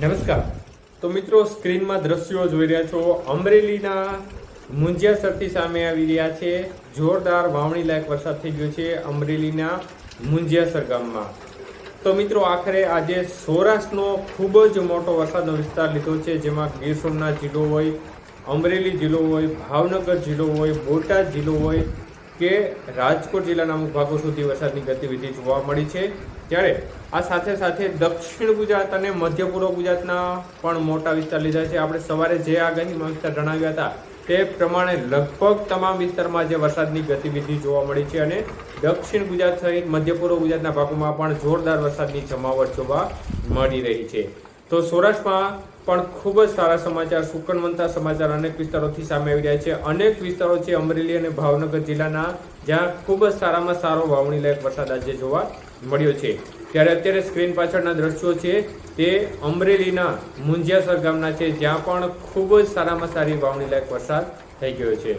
નમસ્કાર. તો મિત્રો, સ્ક્રીનમાં દ્રશ્યો જોઈ રહ્યા છો. અમરેલીના મુંજિયા સરતી સામે આવી રહ્યા છે. જોરદાર વાવણી લાયક વરસાદ થઈ ગયો છે અમરેલીના મુંજિયાસર ગામમાં તો મિત્રો, આખરે આજે સૌરાષ્ટ્રનો ખૂબ જ મોટો વરસાદનો વિસ્તાર લીધો છે, જેમાં ગીર સોમનાથ જિલ્લો હોય, અમરેલી જિલ્લો હોય, ભાવનગર જિલ્લો હોય, બોટાદ જિલ્લો હોય કે રાજકોટ જિલ્લાના અમુક ભાગો સુધી વરસાદની ગતિવિધિ જોવા મળી છે. ત્યારે આ સાથે સાથે દક્ષિણ ગુજરાત અને મધ્ય પૂર્વ ગુજરાતના પણ મોટા વિસ્તાર લીધા છે. આપણે સવારે જે આગાહીમાં વિસ્તાર જણાવ્યા હતા, તે પ્રમાણે લગભગ તમામ વિસ્તારમાં જે વરસાદની ગતિવિધિ જોવા મળી છે અને દક્ષિણ ગુજરાત સહિત મધ્ય પૂર્વ ગુજરાતના ભાગોમાં પણ જોરદાર વરસાદની જમાવટ જોવા મળી રહી છે. તો સૌરાષ્ટ્રમાં પણ ખૂબ જ સારા સમાચાર, સુકનવંતા સમાચાર અનેક વિસ્તારોથી સામે આવી રહ્યા છે. અનેક વિસ્તારો છે અમરેલી અને ભાવનગર જિલ્લાના, જ્યાં ખૂબ જ સારામાં સારો વાવણી લાયક વરસાદ આજે જોવા મળ્યો છે. ત્યારે અત્યારે સ્ક્રીન પાછળના દ્રશ્યો છે તે અમરેલીના મુંજિયાસર ગામના છે, જ્યાં પણ ખૂબ જ સારામાં સારી વાવણી લાયક વરસાદ થઈ ગયો છે.